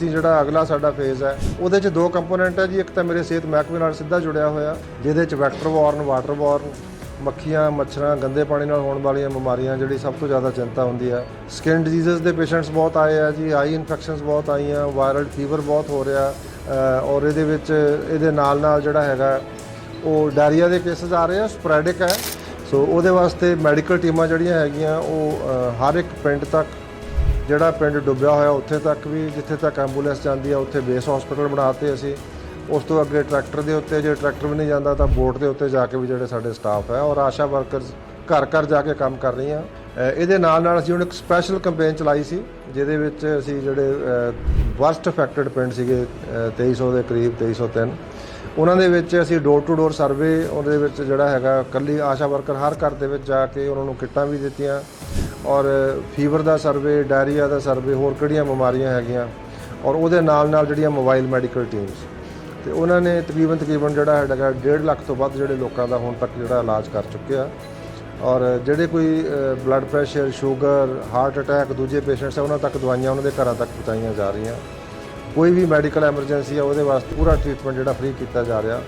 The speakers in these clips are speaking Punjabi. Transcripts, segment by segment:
ਸੀ ਜਿਹੜਾ ਅਗਲਾ ਸਾਡਾ ਫੇਜ਼ ਹੈ, ਉਹਦੇ 'ਚ ਦੋ ਕੰਪੋਨੈਂਟ ਹੈ ਜੀ, ਇੱਕ ਤਾਂ ਮੇਰੇ ਸਿਹਤ ਮਹਿਕਮੇ ਨਾਲ ਸਿੱਧਾ ਜੁੜਿਆ ਹੋਇਆ, ਜਿਹਦੇ 'ਚ ਵੈਕਟਰ ਵਾਰਨ ਵਾਟਰ ਵਾਰਨ ਮੱਖੀਆਂ, ਮੱਛਰਾਂ, ਗੰਦੇ ਪਾਣੀ ਨਾਲ ਹੋਣ ਵਾਲੀਆਂ ਬਿਮਾਰੀਆਂ, ਜਿਹੜੀ ਸਭ ਤੋਂ ਜ਼ਿਆਦਾ ਚਿੰਤਾ ਹੁੰਦੀ ਹੈ। ਸਕਿਨ ਡਿਜ਼ੀਜ਼ਸ ਦੇ ਪੇਸ਼ੈਂਟਸ ਬਹੁਤ ਆਏ ਆ ਜੀ ਆਈ ਇਨਫੈਕਸ਼ਨਸ ਬਹੁਤ ਆਈਆਂ ਵਾਇਰਲ ਫੀਵਰ ਬਹੁਤ ਹੋ ਰਿਹਾ ਔਰ ਇਹਦੇ ਵਿੱਚ ਇਹਦੇ ਨਾਲ ਨਾਲ ਜਿਹੜਾ ਹੈਗਾ, ਉਹ ਡਾਇਰੀਆ ਦੇ ਕੇਸਸ ਆ ਰਹੇ ਆ ਸਪਰੈਡਿਕ ਹੈ। ਸੋ ਉਹਦੇ ਵਾਸਤੇ ਮੈਡੀਕਲ ਟੀਮਾਂ ਜਿਹੜੀਆਂ ਹੈਗੀਆਂ, ਉਹ ਹਰ ਇੱਕ ਪਿੰਡ ਤੱਕ ਜਿਹੜਾ ਪਿੰਡ ਡੁੱਬਿਆ ਹੋਇਆ ਉੱਥੇ ਤੱਕ ਵੀ ਜਿੱਥੇ ਤੱਕ ਐਂਬੂਲੈਂਸ ਜਾਂਦੀ ਆ ਉੱਥੇ ਬੇਸ ਹਸਪੀਟਲ ਬਣਾਤੇ ਅਸੀਂ। ਉਸ ਤੋਂ ਅੱਗੇ ਟਰੈਕਟਰ ਦੇ ਉੱਤੇ ਜੇ ਟਰੈਕਟਰ ਵੀ ਨਹੀਂ ਜਾਂਦਾ ਤਾਂ ਬੋਟ ਦੇ ਉੱਤੇ ਜਾ ਕੇ ਵੀ ਜਿਹੜੇ ਸਾਡੇ ਸਟਾਫ ਹੈ ਔਰ ਆਸ਼ਾ ਵਰਕਰਸ ਘਰ ਘਰ ਜਾ ਕੇ ਕੰਮ ਕਰ ਰਹੀਆਂ। ਅ, ਇਹਦੇ ਨਾਲ ਨਾਲ ਅਸੀਂ ਹੁਣ ਇੱਕ ਸਪੈਸ਼ਲ ਕੈਂਪੇਨ ਚਲਾਈ ਸੀ ਜਿਹਦੇ ਵਿੱਚ ਅਸੀਂ ਜਿਹੜੇ ਵਰਸਟ ਅਫੈਕਟਡ ਪਿੰਡ ਸੀਗੇ ਅ, 2300 ਦੇ ਕਰੀਬ 2303 ਉਹਨਾਂ ਦੇ ਵਿੱਚ ਅਸੀਂ ਡੋਰ ਟੂ ਡੋਰ ਸਰਵੇ ਉਹਦੇ ਵਿੱਚ ਜਿਹੜਾ ਹੈਗਾ ਕੱਲੀ ਆਸ਼ਾ ਵਰਕਰ ਹਰ ਘਰ ਦੇ ਵਿੱਚ ਜਾ ਕੇ ਉਹਨਾਂ ਨੂੰ ਕਿੱਟਾਂ ਵੀ ਦਿੱਤੀਆਂ ਔਰ ਫੀਵਰ ਦਾ ਸਰਵੇ ਡਾਇਰੀਆ ਦਾ ਸਰਵੇ ਹੋਰ ਕਿਹੜੀਆਂ ਬਿਮਾਰੀਆਂ ਹੈਗੀਆਂ ਔਰ ਉਹਦੇ ਨਾਲ ਨਾਲ ਜਿਹੜੀਆਂ ਮੋਬਾਈਲ ਮੈਡੀਕਲ ਟੀਮਸ ਤੇ ਉਹਨਾਂ ਨੇ ਤਕਰੀਬਨ ਤਕਰੀਬਨ ਜਿਹੜਾ ਹੈਗਾ 1.5 ਲੱਖ ਤੋਂ ਵੱਧ ਜਿਹੜੇ ਲੋਕਾਂ ਦਾ ਹੁਣ ਤੱਕ ਜਿਹੜਾ ਇਲਾਜ ਕਰ ਚੁੱਕੇ ਆ ਔਰ ਜਿਹੜੇ ਕੋਈ blood pressure sugar heart attack ਦੂਜੇ ਪੇਸ਼ੈਂਟਸ ਆ, ਉਹਨਾਂ ਤੱਕ ਦਵਾਈਆਂ ਉਹਨਾਂ ਦੇ ਘਰਾਂ ਤੱਕ ਪਹੁੰਚਾਈਆਂ ਜਾ ਰਹੀਆਂ। ਕੋਈ ਵੀ ਮੈਡੀਕਲ ਐਮਰਜੈਂਸੀ ਆ, ਉਹਦੇ ਵਾਸਤੇ ਪੂਰਾ ਟ੍ਰੀਟਮੈਂਟ ਜਿਹੜਾ ਫ੍ਰੀ ਕੀਤਾ ਜਾ ਰਿਹਾ।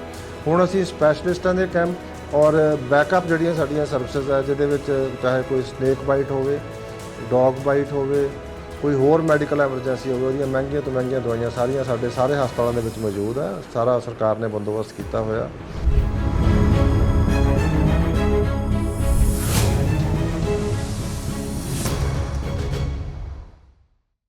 ਹੁਣ ਅਸੀਂ ਸਪੈਸ਼ਲਿਸਟਾਂ ਦੇ ਕੈਂਪ ਔਰ ਬੈਕਅਪ ਜਿਹੜੀਆਂ ਸਾਡੀਆਂ ਸਰਵਿਸਿਜ਼ ਆ, ਜਿਹਦੇ ਵਿੱਚ ਚਾਹੇ ਕੋਈ ਸਨੇਕ ਬਾਈਟ ਹੋਵੇ ਡੌਗ ਬਾਈਟ ਹੋਵੇ, ਕੋਈ ਹੋਰ ਮੈਡੀਕਲ ਐਮਰਜੈਂਸੀ ਹੋਵੇ, ਉਹਦੀਆਂ ਮਹਿੰਗੀਆਂ ਤੋਂ ਮਹਿੰਗੀਆਂ ਦਵਾਈਆਂ ਸਾਰੀਆਂ ਸਾਡੇ ਸਾਰੇ ਹਸਪਤਾਲਾਂ ਦੇ ਵਿੱਚ ਮੌਜੂਦ ਹੈ ਸਾਰਾ ਸਰਕਾਰ ਨੇ ਬੰਦੋਬਸਤ ਕੀਤਾ ਹੋਇਆ।